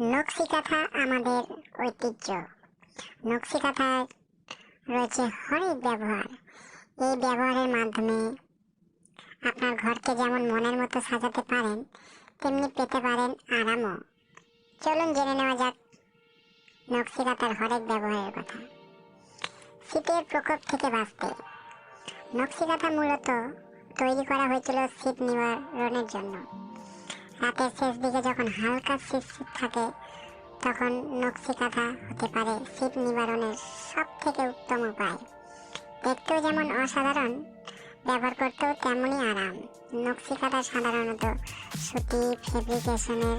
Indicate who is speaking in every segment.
Speaker 1: নকশি কাঁথা আমাদের ঐতিহ্য। নকশি কাঁথার রয়েছে অনেক ব্যবহার। এই ব্যবহারের মাধ্যমে আপনার ঘরকে যেমন মনের মতো সাজাতে পারেন, তেমনি পেতে পারেন আরামও। চলুন জেনে নেওয়া যাক নকশি কাঁথার হরেক ব্যবহারের কথা। শীতের প্রকোপ থেকে বাঁচতে। নকশি কাঁথা মূলত তৈরি করা হয়েছিল শীত নিবারণের জন্য। রাতের শেষ দিকে যখন হালকা শীত শীত থাকে, তখন নকশি কাঁথা হতে পারে শীত নিবারণের সব থেকে উত্তম উপায়। দেখতেও যেমন অসাধারণ, ব্যবহার করতেও তেমনই আরাম। নকশি কাঁথা সাধারণত সুতি ফেব্রিকেশনের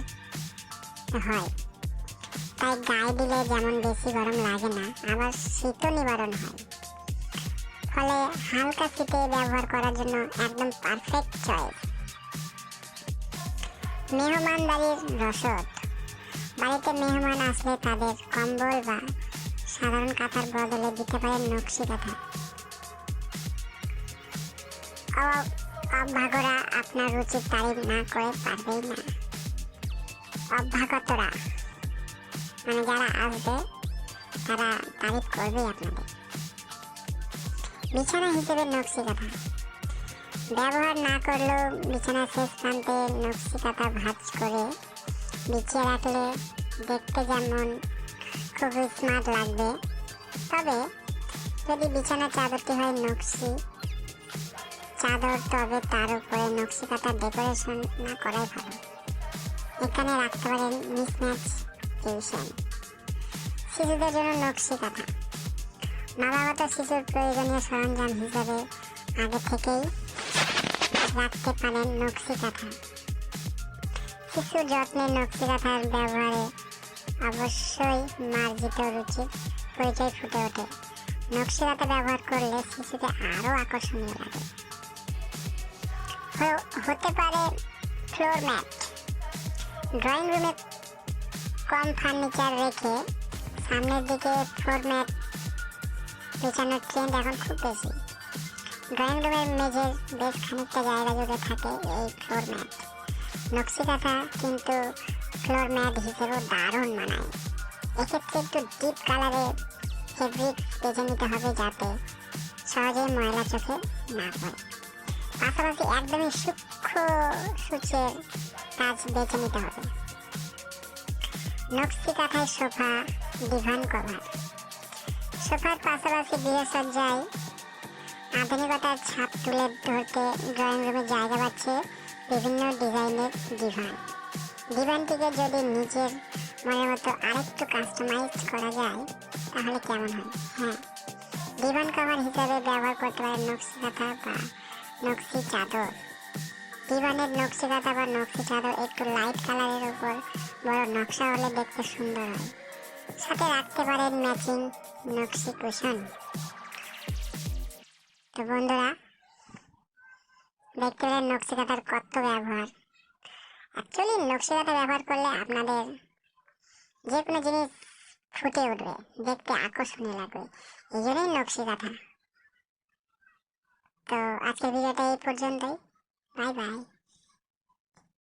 Speaker 1: হয়। তাই গায়ে দিলে যেমন বেশি গরম লাগে না, আবার শীতও নিবারণ হয়। ফলে হালকা শীতে ব্যবহার করার জন্য একদম পারফেক্ট চয়েস মেহমানদারির রসদ। বাড়িতে মেহমান আসলে তাদের কম্বল বা সাধারণ কাঁথার বদলে দিতে পারেন নকশি কাঁথা। অ- অভ্যাগরা আপনার রুচির তারিফ না করে পারবেই না। অভ্যাগতরা মানে যারা আসবে, তারা তারিফ করবেই আপনাদের। বিছানা হিসেবে নকশি কাঁথা। ব্যবহার না করলেও বিছানা শেষ প্রান্তে নকশি কাঁথা ভাজ করে বিছিয়ে রাখলে দেখতে যেমন খুব স্মার্ট লাগবে। তবে যদি বিছানা চাদরটি হয় নকশি চাদর, তবে তার উপরে নকশি কাঁথার ডেকোরেশন না করাই ভালো। এখানে রাখতে পারেন মিসম্যাচ টিউশন শিশুদের জন্য নকশি কাঁথা নবাগত শিশুর প্রয়োজনীয় সরঞ্জাম হিসেবে আগে থেকেই রাখতে পারেন নকশি কাঁথা। শিশুর যত্নে নকশি কাঁথার ব্যবহারে অবশ্যই মার্জিত রুচি, পরিচয় ফুটে ওঠে। নকশি কাঁথা ব্যবহার করলে শিশুকে আরও আকর্ষণীয় লাগে। হতে পারে ফ্লোর ম্যাট ড্রয়িং রুমে কম ফার্নিচার রেখে সামনের দিকে ফ্লোর ম্যাট বিছানোর ট্রেন্ড এখন খুব বেশি। ড্রয়িং রুমের মেঝের বেশ খানিকটা জায়গা জুড়ে থাকে এই ফ্লোর ম্যাট নকশি কাঁথা কিন্তু ফ্লোর ম্যাট হিসেবেও দারুণ মানায়। এক্ষেত্রে একটু ডিপ কালারের ফেব্রিক বেছে নিতে হবে যাতে সহজেই ময়লা চোখে না পড়ে। পাশাপাশি একদমই সূক্ষ্ম সূচের কাজ বেছে নিতে হবে। নকশি কাঁথায় সোফা ডিভান কভার সোফার পাশাপাশি গৃহসজ্জায় আধুনিকতার ছাপ তুলে ধরতে ড্রয়িং রুমে জায়গা পাচ্ছে বিভিন্ন ডিজাইনের ডিভান ডিভানটিকে যদি নিজের মনের মতো আরেকটু কাস্টমাইজ করা যায়, তাহলে কেমন হয়? হ্যাঁ ডিভান কভার হিসাবে ব্যবহার করতে পারেন নকশি কাঁথা বা নকশি চাদর ডিভানের নকশি কাঁথা বা নকশি চাদর একটু লাইট কালারের উপর বড় নকশা হলে দেখতে সুন্দর হয়। সাথে রাখতে পারেন ম্যাচিং নকশি কুশন তো বন্ধুরা, দেখতে পেলেন নকশি কাঁথার কত ব্যবহার। অ্যাকচুয়ালি নকশি কাঁথা ব্যবহার করলে আপনাদের যে কোনো জিনিস ফুটে উঠবে, দেখতে আকর্ষণীয় লাগবে। এই জন্যই নকশি কাঁথা তো আজকের ভিডিওটা এই পর্যন্তই। Bye bye.